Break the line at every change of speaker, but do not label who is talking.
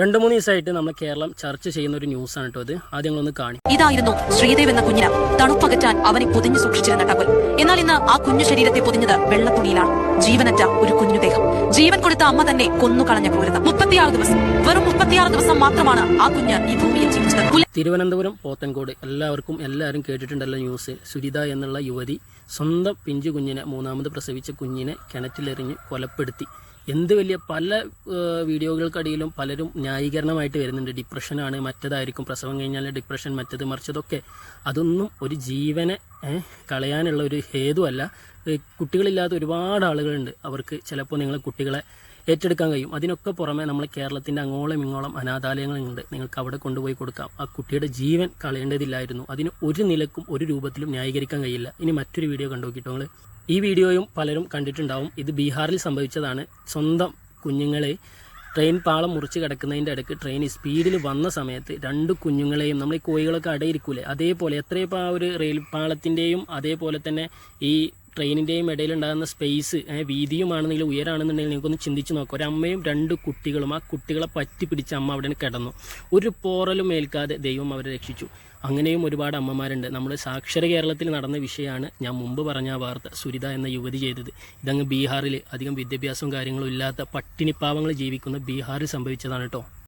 രണ്ട് മൂന്ന് ദിവസമായിട്ട് നമ്മൾ കേരളം ചർച്ച ചെയ്യുന്ന ഒരു ന്യൂസാണ് കേട്ടോ അത് ആദ്യം ഒന്ന് കാണി.
ഇതായിരുന്നു ശ്രീദേവ് എന്ന കുഞ്ഞിന് തണുപ്പകറ്റാൻ അവനെ പൊതിഞ്ഞു സൂക്ഷിച്ചിരുന്ന ടവൽ. എന്നാൽ ഇന്ന് ആ കുഞ്ഞു ശരീരത്തെ പൊതിഞ്ഞത് വെള്ളത്തുണിയിലാണ് ജീവനറ്റ ഒരു കുഞ്ഞു ദേഹം. ജീവൻ കൊടുത്ത അമ്മ തന്നെ കൊന്നുകളഞ്ഞ ക്രൂരത മുപ്പത്തിയാറ് ദിവസം വെറും മുപ്പത്തിയാറ് ദിവസം മാത്രമാണ് ആ കുഞ്ഞ് ഈ ഭൂമിയിൽ ജീവിച്ചത്.
തിരുവനന്തപുരം പോത്തൻകോട് എല്ലാവർക്കും എല്ലാവരും കേട്ടിട്ടുണ്ടല്ലോ ന്യൂസ്. സുരിത എന്നുള്ള യുവതി സ്വന്തം പിഞ്ചു കുഞ്ഞിനെ മൂന്നാമത് പ്രസവിച്ച കുഞ്ഞിനെ കിണറ്റിലെറിഞ്ഞ് കൊലപ്പെടുത്തി. എന്ത് വലിയ പല വീഡിയോകൾക്കടിയിലും പലരും ന്യായീകരണമായിട്ട് വരുന്നുണ്ട്. ഡിപ്രഷനാണ് മറ്റേതായിരിക്കും. പ്രസവം കഴിഞ്ഞാൽ ഡിപ്രഷൻ മറ്റത് മറിച്ചതൊക്കെ. അതൊന്നും ഒരു ജീവനെ കളയാനുള്ള ഒരു ഹേതുവല്ല. കുട്ടികളില്ലാത്ത ഒരുപാട് ആളുകളുണ്ട്. അവർക്ക് ചിലപ്പോൾ നിങ്ങളെ കുട്ടികളെ ഏറ്റെടുക്കാൻ കഴിയും. അതിനൊക്കെ പുറമെ നമ്മൾ കേരളത്തിന്റെ അങ്ങോളം ഇങ്ങോളം അനാഥാലയങ്ങളുണ്ട്. നിങ്ങൾക്ക് അവിടെ കൊണ്ടുപോയി കൊടുക്കാം. ആ കുട്ടിയുടെ ജീവൻ കളയേണ്ടതില്ലായിരുന്നു. അതിന് ഒരു നിലക്കും ഒരു രൂപത്തിലും ന്യായീകരിക്കാൻ കഴിയില്ല. ഇനി മറ്റൊരു വീഡിയോ കണ്ടു നിങ്ങൾ ഈ വീഡിയോയും പലരും കണ്ടിട്ടുണ്ടാവും. ഇത് ബീഹാറിൽ സംഭവിച്ചതാണ്. സ്വന്തം കുഞ്ഞുങ്ങളെ ട്രെയിൻ പാളം മുറിച്ച് കിടക്കുന്നതിന്റെ ഇടയ്ക്ക് ട്രെയിൻ സ്പീഡിൽ വന്ന സമയത്ത് രണ്ട് കുഞ്ഞുങ്ങളെയും നമ്മൾ ഈ കോഴികളൊക്കെ അടയിരിക്കൂലേ? അതേപോലെ എത്രയപ്പോൾ ആ ഒരു റെയിൽ പാളത്തിന്റെയും അതേപോലെ തന്നെ ഈ ട്രെയിനിന്റെയും ഇടയിൽ ഉണ്ടാകുന്ന സ്പേസ് വീതിയുമാണെന്നെങ്കിൽ ഉയരാണെന്നുണ്ടെങ്കിൽ നിങ്ങൾക്കൊന്ന് ചിന്തിച്ച് നോക്കാം. ഒരമ്മയും രണ്ട് കുട്ടികളും ആ കുട്ടികളെ പറ്റി പിടിച്ച അമ്മ അവിടെ കിടന്നു. ഒരു പോറലും ഏൽക്കാതെ ദൈവം അവരെ രക്ഷിച്ചു. അങ്ങനെയും ഒരുപാട് അമ്മമാരുണ്ട്. നമ്മൾ സാക്ഷര കേരളത്തിൽ നടന്ന വിഷയമാണ് ഞാൻ മുമ്പ് പറഞ്ഞ ആ വാർത്ത സുരിത എന്ന യുവതി ചെയ്തത്. ഇതങ്ങ് ബീഹാറിൽ അധികം വിദ്യാഭ്യാസവും കാര്യങ്ങളും ഇല്ലാത്ത പട്ടിണിപ്പാവങ്ങൾ ജീവിക്കുന്ന ബീഹാറിൽ സംഭവിച്ചതാണ് കേട്ടോ